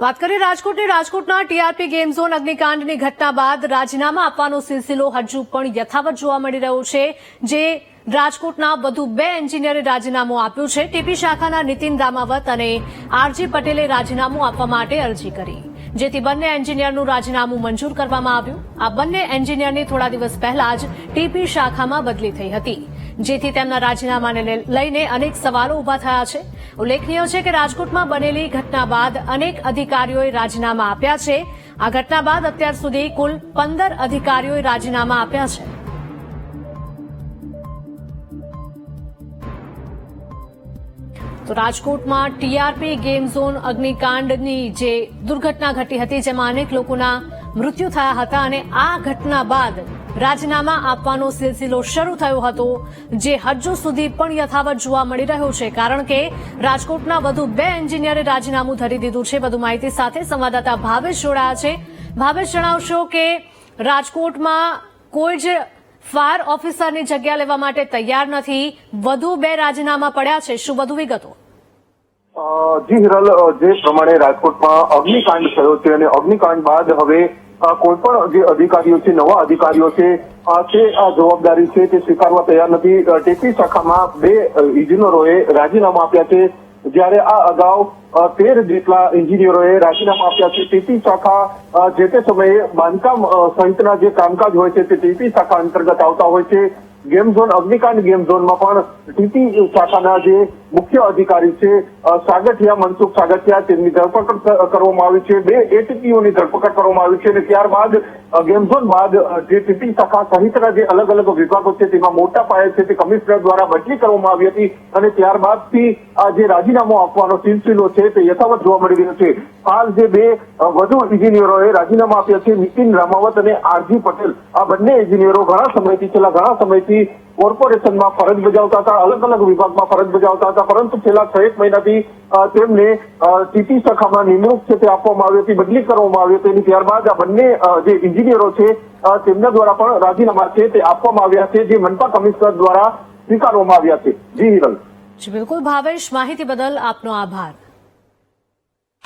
વાત કરીએ રાજકોટની. રાજકોટના ટીઆરપી ગેમ ઝોન અગ્નિકાંડની ઘટના બાદ રાજીનામા આપવાનો સિલસિલો હજુ પણ યથાવત જોવા મળી રહ્યો છે, જે રાજકોટના વધુ બે એન્જિનિયરે રાજીનામું આપ્યું છે. ટીપી શાખાના નીતિન રામાવત અને આરજી પટેલે રાજીનામું આપવા માટે અરજી કરી. જેથી બંને એન્જિનિયરનું રાજીનામું મંજૂર કરવામાં આવ્યું. આ બંને એન્જિનિયરની થોડા દિવસ પહેલા જ ટીપી શાખામાં બદલી થઈ હતી. જેથી તેમના રાજીનામાને લઈને અનેક સવાલો ઊભા થયા છે. ઉલ્લેખનીય છે કે રાજકોટમાં બનેલી ઘટના બાદ અનેક અધિકારીઓએ રાજીનામા આપ્યા છે. આ ઘટના બાદ અત્યાર સુધી કુલ પંદર અધિકારીઓએ રાજીનામા આપ્યા છે. તો રાજકોટમાં ટીઆરપી ગેમ ઝોન અગ્નિકાંડની જે દુર્ઘટના ઘટી હતી, જેમાં અનેક લોકોના મૃત્યુ થયા હતા અને આ ઘટના બાદ રાજીનામા આપવાનો સિલસિલો શરૂ થયો હતો, જે હજુ સુધી પણ યથાવત જોવા મળી રહ્યો છે, કારણ કે રાજકોટના વધુ બે એન્જિનિયરે રાજીનામું ધરી દીધું છે. વધુ માહિતી સાથે સંવાદદાતા ભાવેશ જોડાયા છે. ભાવેશ, જણાવશો કે રાજકોટમાં કોઈ જ ફાયર ઓફિસરની જગ્યા લેવા માટે તૈયાર નથી. વધુ બે રાજીનામા પડ્યા છે. શું વધુ વિગતો? જી હિરલ જે પ્રમાણે રાજકોટમાં અગ્નિકાંડ થયો છે અને અગ્નિકાંડ બાદ હવે કોઈ પણ જે અધિકારીઓ છે, નવા અધિકારીઓ છે તે આ જવાબદારી છે તે સ્વીકારવા તૈયાર નથી. ટેપી શાખામાં બે ઇજનેરોએ રાજીનામા આપ્યા છે. જ્યારે આ અગાઉ તેર જેટલા એન્જિનિયરોએ રાજીનામા આપ્યા છે, ટીપી શાખા જે તે સમયે બાંધકામ સહિતના જે કામકાજ હોય છે, તે ટીપી શાખા અંતર્ગત આવતા હોય છે. ગેમ ઝોન, અગ્નિકાંડ ગેમ ઝોનમાં પણ ટીટી શાખાના જે મુખ્ય અધિકારી છે સાગઠિયા મનસુખ સાગઠિયા તેમની ધરપકડ કરવામાં આવી છે. બે એટીપીઓની ધરપકડ કરવામાં આવી છે અને ત્યારબાદ ગેમ ઝોન બાદ જે ટીટી શાખા સહિતના જે અલગ અલગ વિભાગો છે, તેમાં મોટા પાયે છે, તે કમિશનર દ્વારા બદલી કરવામાં આવી હતી અને ત્યારબાદથી આ જે રાજીનામું આપવાનો સિલસિલો છે, તે યથાવત જોવા મળી રહ્યો છે. હાલ જે બે વધુ ઇજનેરોએ રાજીનામા આપ્યા છે, નીતિન રામાવત અને આરજી પટેલ. આ બંને એન્જિનિયરો ઘણા સમયથી, છેલ્લા ઘણા સમયથી કોર્પોરેશનમાં ફરજ બજાવતા હતા અલગ અલગ વિભાગમાં ફરજ બજાવતા હતા પરંતુ છેલ્લા છ એક મહિનાથી તેમને ટીટી શાખામાં નિમણૂક છે તે આપવામાં આવી હતી, બદલી કરવામાં આવી હતી ત્યારબાદ આ બંને જે ઇન્જિનિયરો છે તેમના દ્વારા પણ રાજીનામા છે તે આપવામાં આવ્યા છે, જે મનપા કમિશનર દ્વારા સ્વીકારવામાં આવ્યા છે. જી હિરલ. બિલકુલ. ભાવેશ, માહિતી બદલ આપનો આભાર.